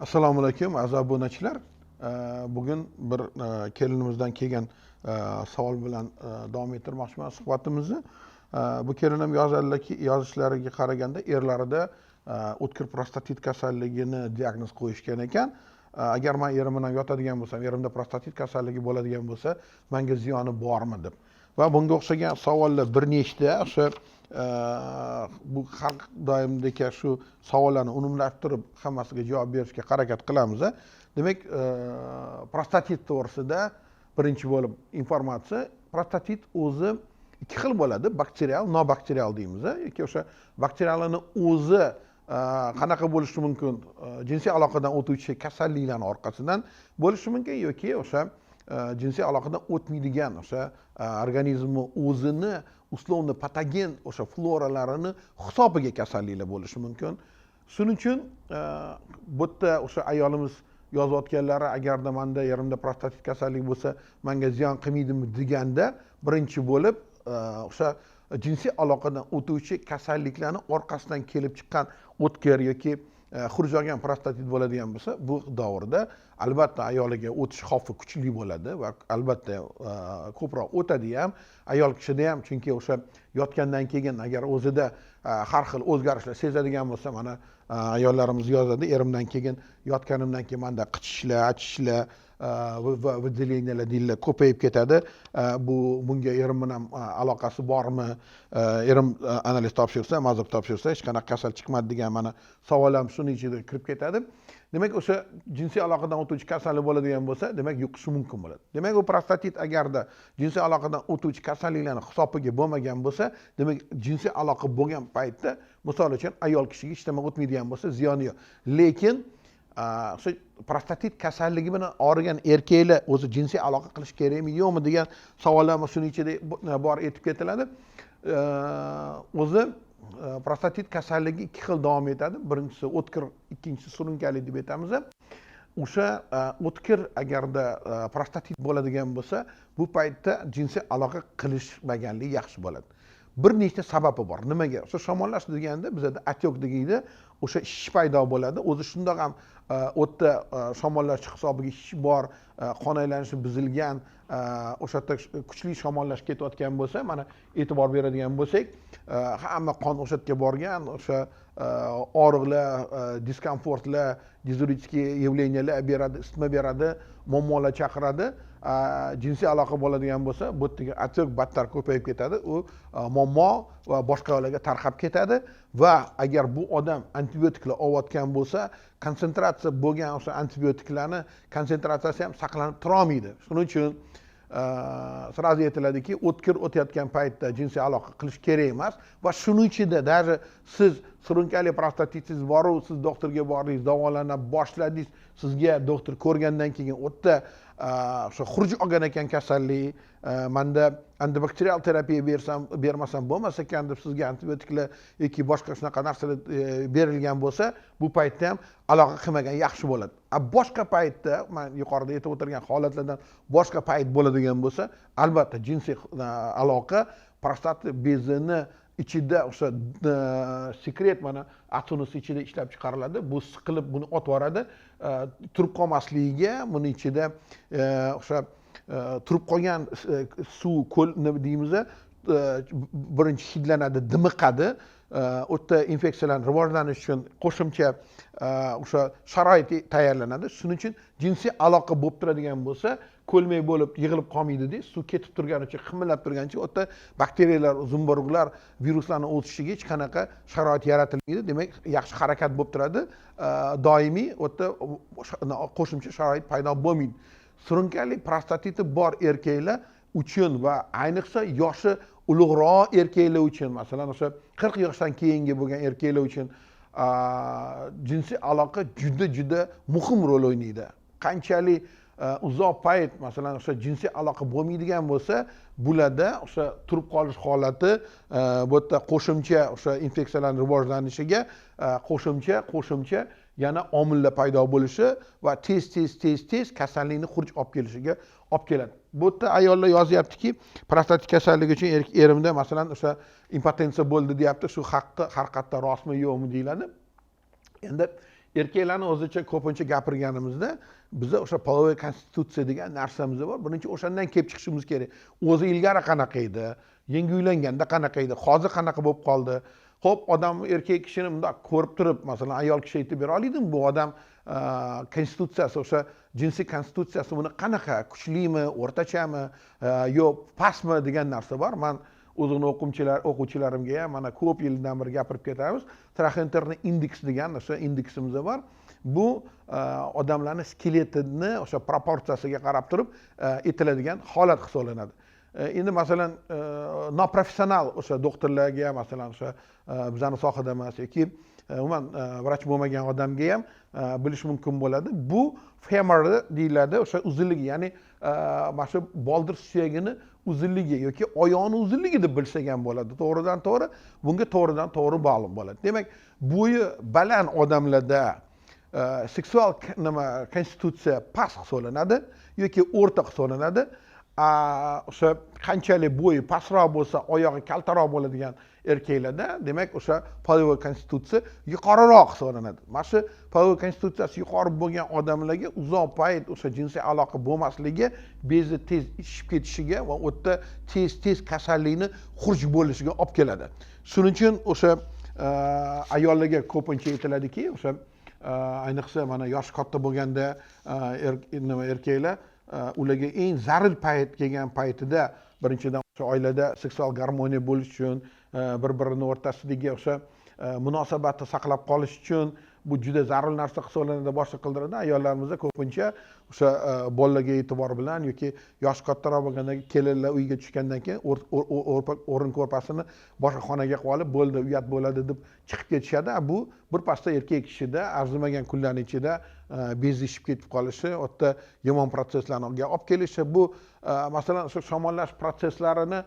assalomu alaykum aziz obunachilar bugun bir e, kelinimizdan kelgan e, savol bilan e, davom ettirmoqchiman suhbatimizni. Bu kelinim yozganlaki yozishlariga qaraganda erlarida o'tkir prostatit kasalligini diagnoz qo'yishgan ekan. Agar man erim bilan yotadigan bo'lsam erimda prostatit kasalligi bo'ladigan bo'lsa manga ziyoni bormi deb. Va bunga o'xshagan savollar bir nechta. O'sha e, bu har doimdek shu savollarni unumlashtirib hammasiga javob berishga harakat qilamiz demak e, prostatit to'g'risida birinchi bo'lib informatsiya. Prostatit o'zi ikki xil bo'ladi. Bakterial nobakterial deymiz yoki o'sha bakterialini o'zi e, qanaqa bo'lishi mumkin jinsiy aloqadan o'tuvchi kasalliklarni orqasidan bo'lishi mumkin yoki o'sha Э, jinsiy aloqadan o'tmaydigan o'sha e, organizmni o'zini условно patogen o'sha floralarini hisobiga kasalliklar bo'lishi mumkin. Shuning uchun e, bu yerda o'sha ayolimiz yozayotganlari agarda manda yerimda prostatit kasalligi bo'lsa manga ziyon qilmaydimi deganda birinchi bo'lib e, o'sha jinsiy aloqadan o'tuvchi kasalliklarni orqasidan kelib chiqqan o'tkir yoki Э, xuruj olgan prostatit bo'ladigan bo'lsa bu davrda albatta ayoliga o'tish xavfi kuchli bo'ladi va albatta e, ko'proq o'tadi ham. Ayol kishida ham chunki o'sha yotgandan keyin agar o'zida e, har xil o'zgarishlar sezadigan bo'lsa mana e, ayollarimiz yozadi erimdan keyin yotganimdan keyin manda qichishlar achishlar va выделение deydilar ko'payib ketadi bu bunga erim bilan aloqasi bormi erim analiz topshirsa mazok topshirsa hech qanaqa kasal chiqmadi degan mana savol ham shuni ichiga kirib ketadi demak o'sha jinsiy aloqadan o'tuvchi kasallik bo'ladigan bo'lsa demak yuqishi mumkin bo'ladi demak u prostatit agarda jinsiy aloqadan o'tuvchi kasalliklarni hisobiga bo'lmagan bo'lsa demak jinsiy aloqa bo'lgan paytda misol uchun ayol kishiga hech nima o'tmaydigan bo'lsa ziyoni yo'q lekin o'sha prostatit kasalligi bilan og'rigan erkaklar o'zi jinsiy aloqa qilish kerakmi yo'qmi degan savollar shuni ichida bor aytib ketiladi. O'zi e, prostatit kasalligi ikki xil davom etadi. Birinchisi o'tkir ikkinchisi surunkali deb aytamiz. O'sha e, o'tkir agarda e, prostatit bo'ladigan bo'lsa bu paytda jinsiy aloqa qilishmaganlik yaxshi bo'ladi. Bir nechta sababi bor. Nimaga? O'sha shamollash deganda bizada atyok deydi o'sha shish paydo bo'ladi. O'zi shundoq ham e, o'tda e, shamollash hisobiga shish bor e, qon aylanishi buzilgan o'sha yerda kuchli shamollash ketayotgan bo'lsa mana e'tibor beradigan bo'lsak hamma qon o'sha yerga borgan o'sha og'riqlar diskomfortlar dizурический явлениялар beradi isitma beradi muammolar chaqiradi jinsiy aloqa bo'ladigan bo'lsa bu yerdagi отек battar ko'payib ketadi u muammo va boshqalarga tarqab ketadi va agar bu odam antibiotiklar olayotgan bo'lsa konsentratsiya bo'lgan o'sha antibiotiklarni konsentratsiyasi ham saqlanib turolmaydi shuning uchun Э, сразу aytiladiki o'tkir o'tayotgan paytda jinsiy aloqa qilish kerak emas. Va shuning ichida даже siz surunkali prostatitingiz boru siz doktorga bordingiz davolana boshladingiz sizga doktor ko'rgandan keyin o'tda o'sha xuruj olgan ekan kasallik manda antibakterial terapiya bersam bermasam bo'lmas ekan deb sizga antibiotiklar yoki boshqa shunaqa narsalar berilgan bo'lsa bu paytda ham aloqa qilmagan yaxshi bo'ladi a boshqa paytda man yuqorida aytib o'tirgan holatlardan boshqa payt bo'ladigan bo'lsa albatta jinsiy aloqa prostata bezini ichida o'sha e, sekret mana atunusi ichida ishlab chiqariladi. Bu siqilib buni otib yuboradi e, turib qolmasligiga buni ichida e, o'sha turib qolgan suv ko'l nima deymiz birinchi hidlanadi dimiqadi. U yerda infeksiyalarni rivojlanishi uchun qo'shimcha o'sha sharoit tayyorlanadi. Shuning uchun jinsiy aloqa bo'lib turadigan bo'lsa ko'lmak bo'lib yig'ilib qolmaydida suv ketib turganicha qimirlab turganicha u yerda bakteriyalar zumburug'lar viruslarni o'sishiga hech qanaqa sharoit yaratilmaydi. Demak yaxshi harakat bo'lib turadi. Doimiy u yerda qo'shimcha sharoit paydo bo'lmaydi. Surunkali prostatiti bor erkaklar uchun va ayniqsa yoshi ulug'roq erkaklar uchun masalan o'sha qirq yoshdan keyingi bo'lgan erkaklar uchun jinsiy aloqa juda juda muhim rol o'ynaydi. Qanchalik Э, uzoq payt masalan o'sha jinsiy aloqa bo'lmaydigan bo'lsa bularda o'sha turib qolish holati e, bu yerda qo'shimcha o'sha infeksiyalarni rivojlanishiga e, qo'shimcha qo'shimcha yana omillar paydo bo'lishi va tez tez tez tez kasallikni xuruj olib kelishiga olib keladi. Bu yerda ayollar yozyaptiki prostatit kasalligi uchun er-, erimda masalan o'sha impotensiya bo'ldi deyapti shu haqqi haqiqatda rostmi yo'qmi deyiladi. Endi erkaklarni o'zicha ko'pincha gapirganimizda biza o'sha половой konstitutsiya degan narsamiz bor. Birinchi o'shandan kelib chiqishimiz kerak. O'zi ilgari qanaqa edi? Yangi uylanganda qanaqa edi? Hozir qanaqa bo'lib qoldi? Ho'p odam erkak kishini bundoq ko'rib turib masalan ayol kishi aytib bera oladimi? Bu odam konstitutsiyasi o'sha jinsiy konstitutsiyasi uni qanaqa? Kuchlimi? O'rtachami? Yo pastmi degan narsa bor. Man o'zimni o'quvchilar o'quvchilarimga ham mana ko'p yildan beri gapirib ketamiz. Traxenterni indeks degan o'sha indeksimiz bor. Bu e, odamlarni skeletini o'sha proporsiyasiga qarab turib e, aytiladigan holat hisoblanadi. E, endi masalan noprofessional o'sha doktorlarga masalan o'sha bizani sohada emas yoki umuman vrach bo'lmagan odamga ham bilish mumkin bo'ladi. Bu femorni deyiladi o'sha uzunligi ya'ni mana shu boldir suyagini uzunligi yoki oyoqni uzunligi deb bilsak ham bo'ladi. To'g'ridan to'g'ri bunga to'g'ridan to'g'ri bog'liq bo'ladi. Demak bo'yi baland odamlarda seksual nima konstitutsiya past hisoblanadi yoki o'rta hisoblanadi o'sha qanchalik bo'yi pastroq bo'lsa oyog'i kaltaroq bo'ladigan erkaklarda demak o'sha половой konstitutsiya yuqoriroq hisoblanadi mana shu половой konstitutsiyasi yuqori bo'lgan odamlarga uzoq payt o'sha jinsiy aloqa bo'lmasligi bezi tez ishib ketishiga va u yerda tez tez kasallikni xuruj bo'lishiga olib keladi shuning uchun o'sha ayollarga ko'pincha aytiladiki o'sha Э, ayniqsa mana yoshi katta bo'lganda э, er, nima erkaklar э, ularga eng zarur payt kelgan paytida birinchidan o'sha oilada seksual garmoniya bo'lishi uchun bir birini o'rtasidagi o'sha munosabatni saqlab qolish uchun bu juda zarur narsa hisoblanadi boshqa qildiradi. Ayollarimizda ko'pincha o'sha e, bolalarga e'tibor bilan yoki yoshi kattaroq bo'lganda kelinlar uyga tushgandan keyin o'rin ko'rpasini boshqa xonaga qo'yib olib bo'ldi uyat bo'ladi deb chiqib ketishadi. Bu birpasda erkak kishida arzimagan kunlarni ichida e, bezishib ketib qolishi u yerda yomon protsesslarga olib kelishi. Bu e, masalan o'sha shamollash protseslarini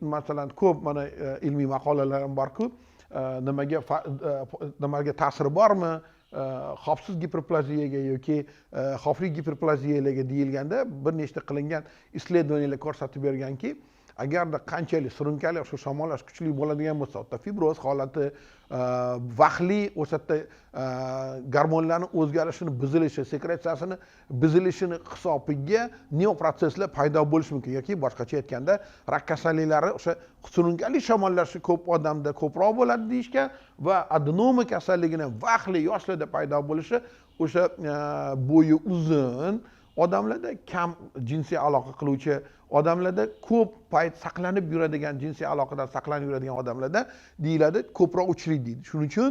masalan ko'p mana ilmiy maqolalar ham borku. Nimaga nimaga ta'siri bormi xavfsiz giperplaziyaga yoki э, xavfli giperplaziyalarga deyilganda bir nechta qilingan issledovaniyalar ko'rsatib berganki agarda qanchalik surunkali shu shamollash kuchli bo'ladigan bo'lsa u fibroz holati e, vaqtli o'sha yerda e, gormonlarni o'zgarishini buzilishi sekretsiyasini buzilishini hisobiga neoprotsesslar paydo bo'lishi mumkin. Yoki boshqacha aytganda rak kasalliklari o'sha surunkali shamollashi ko'p odamda ko'proq bo'ladi deyishgan va adenoma kasalligini vaqtli yoshlarda paydo bo'lishi o'sha e, bo'yi uzun odamlarda kam jinsiy aloqa qiluvchi odamlarda ko'p payt saqlanib yuradigan jinsiy aloqadan saqlanib yuradigan odamlarda deyiladi ko'proq uchraydi deydi. Shuning uchun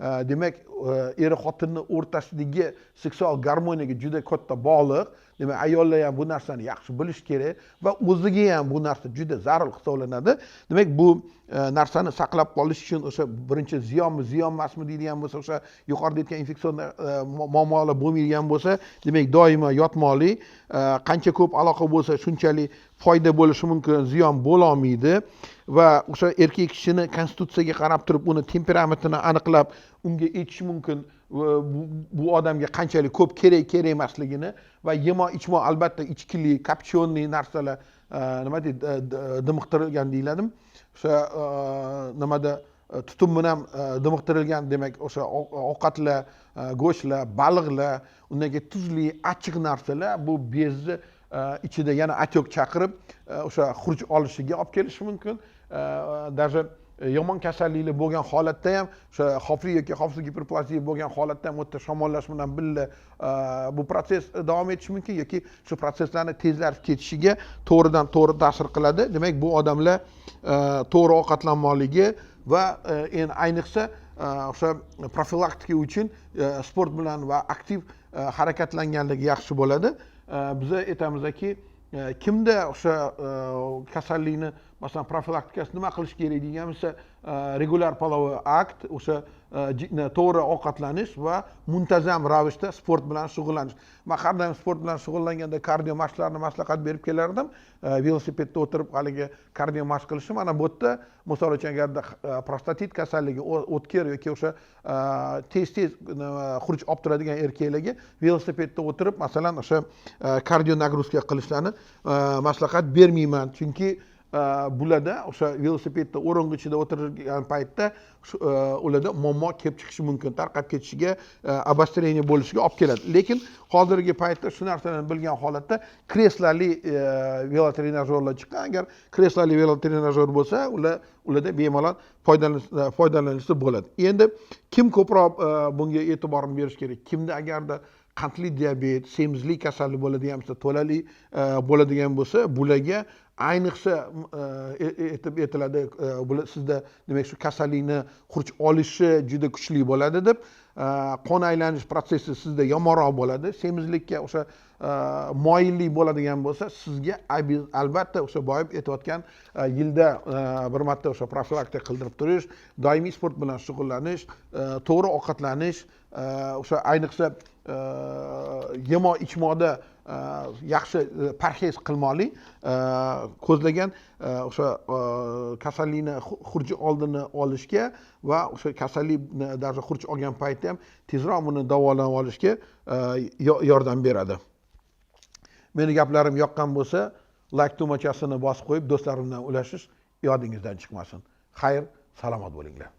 e, demak er xotinni o'rtasidagi seksual garmoniyaga juda katta bog'liq. Demak ayollar ham bu narsani yaxshi bilish kerak va o'ziga ham bu narsa juda zarur hisoblanadi. Demak bu e, narsani saqlab qolish uchun o'sha birinchi ziyonmi ziyon emasmi deydigan bo'lsa o'sha yuqorida aytgan infeksion muammolar bo'lmaydigan bo'lsa demak doimo yotmoqlik qancha ko'p aloqa bo'lsa shunchalik foyda bo'lishi mumkin ziyon bo'lolmaydi va o'sha erkak kishini konstitutsiyaga qarab turib uni temperamentini aniqlab unga aytish mumkin bu odamga qanchalik ko'p kerak kerak emasligini va yemoq ichmoq albatta ichkilik kopchonniy narsalar e, nima deydi dimiqtirilgan deyiladimi o'sha e, nimada e, tutun bilan dimiqtirilgan demak o'sha ovqatlar go'shtlar baliqlar undan keyin tuzli achchiq narsalar bu bezni ichida yana atyok chaqirib e, o'sha xuruj olishiga olib kelishi mumkin. Даже e, yomon kasalliklar bo'lgan holatda ham o'sha xavfli yoki xavfsiz giperplaziya bo'lgan holatda ham u yerda shamollash bilan birga e, bu protsess davom etishi mumkin yoki shu protsesslarni tezlatib ketishiga to'g'ridan to'g'ri ta'sir qiladi. Demak bu odamlar to'g'ri ovqatlanmoqligi va endi ayniqsa o'sha profilaktika uchun sport bilan va aktiv harakatlanganligi yaxshi bo'ladi. Biza aytamizki kimda o'sha kasallikni masalan profilaktikasi nima qilish kerak degan bo'lsa e, regular половой akt o'sha e, e, to'g'ri ovqatlanish va muntazam ravishda sport bilan shug'ullanish. Man har doim sport bilan shug'ullanganda kardio mashqlarni maslahat berib kelardim. Velosipedda o'tirib haligi kardio mashq qilishni mana bu yerda misol uchun agarda prostatit kasalligi o'tkir yoki o'sha tez tez xuruj olib turadigan erkaklarga velosipedda o'tirib masalan o'sha kardio nagruzka qilishlarni maslahat bermayman. Chunki bularda o'sha velosipedda o'rong'ichida o'tirgan paytda ularda muammo kelib chiqishi mumkin tarqab ketishiga обострение bo'lishiga olib keladi lekin hozirgi paytda shu narsani bilgan holatda kreslali velotrenajyorlar chiqqan agar kreslali velotrenajyor bo'lsa ular ularda bemalol foydalanishsa bo'ladi endi kim ko'proq bunga e'tiborini berish kerak kimda agarda qandli diabet semizlik kasali bo'ladigan bo'lsa to'lali e, bo'ladigan bo'lsa bularga ayniqsa e, e, aytib aytiladi bular sizda demak shu kasallikni xuruj olishi juda kuchli bo'ladi deb qon aylanish protsessi sizda yomonroq bo'ladi. Semizlikka o'sha moyillik bo'ladigan bo'lsa sizga albatta o'sha boyib aytayotgan yilda bir marta o'sha profilaktika qildirib turish doimiy sport bilan shug'ullanish to'g'ri ovqatlanish o'sha ayniqsa yemo ichmoqda yaxshi parhez qilmoqlik ko'zlagan o'sha kasallikni xurji oldini olishga va o'sha kasallikni даже xurj olgan paytda ham tezroq buni davolanib olishga yordam beradi meni gaplarim yoqqan bo'lsa layk tugmachasini bosib qo'yib do'stlarim bilan ulashish yodingizdan chiqmasin xayr salomat bo'linglar